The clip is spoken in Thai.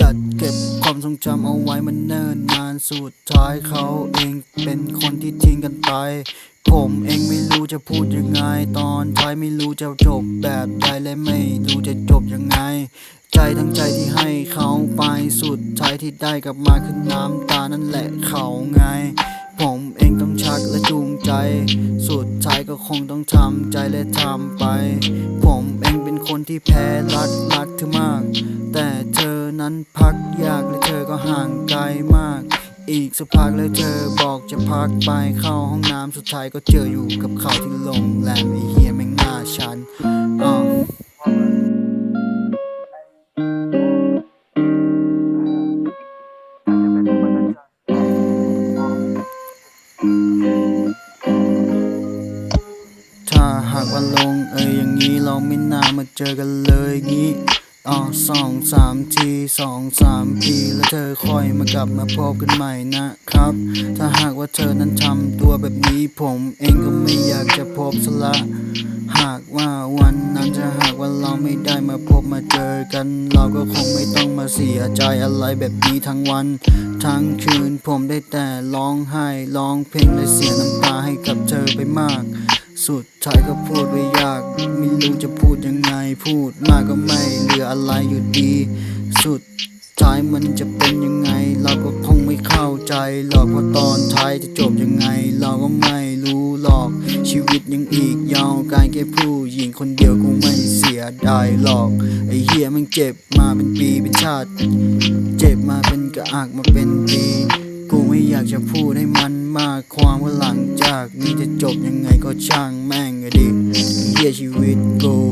จัดเก็บความทรงจำเอาไว้มันเนิ่นนานสุดท้ายเขาเองเป็นคนที่ทิ้งกันไป ผมเองไม่รู้จะพูดยังไง ตอนท้ายไม่รู้จะจบแบบใดและไม่รู้จะจบยังไง ใจทั้งใจที่ให้เขาไปสุดท้ายที่ได้กลับมาคือน้ำตานั่นแหละเขาไง ผมเองต้องใช้ สุดท้ายก็คงต้องทำใจและทำไป ผมเองเป็นคนที่แพ้รักรักเธอมาก แต่เธอนั้นพักยากและเธอก็ห่างไกลมาก อีกสักพักแล้วเธอบอกจะพักไปเข้าห้องน้ำสุดท้ายก็เจออยู่กับเขาที่โรงแรมไอเฮียแม่งหน้าฉันอ้าวถ้าหาก ว่าลงเอยอย่างนี้เราไม่น่ามาเจอกันเลยงี้อ๋อสองสามทีสองสามปีแล้วเธอค่อยมากลับมาพบกันใหม่นะครับ ถ้าหากว่าเธอนั้นทำตัวแบบนี้ผมเองก็ไม่อยากจะพบสละ หากว่าวันนั้นจะหากว่าเราไม่ได้มาพบมาเจอกัน เราก็คงไม่ต้องมาเสียใจอะไรแบบนี้ทั้งวัน ทั้งคืนผมได้แต่ร้องไห้ร้องเพลงและเสียน้ำตาให้กับเธอไปมาก สุดท้ายก็พูดไว้ยาก ไม่รู้จะพูดยังไง พูดมากก็ไม่เหลืออะไรอยู่ดี สุดท้ายมันจะเป็นยังไง เราก็คงไม่เข้าใจหรอกว่าตอนท้ายจะจบยังไง เราก็ไม่รู้หรอก ชีวิตยังอีกยาวไกลแค่ผู้หญิงคนเดียวกูไม่เสียดายหรอก ไอ้เฮียมันเจ็บมาเป็นปีเป็นชาติ เจ็บมาเป็นกระอักมาเป็นปี กูไม่อยากจะพูดให้มันมากความว่าหลังากนี้จะจบยังไงก็ช่างแม่งอะดิเฮียชีวิตกู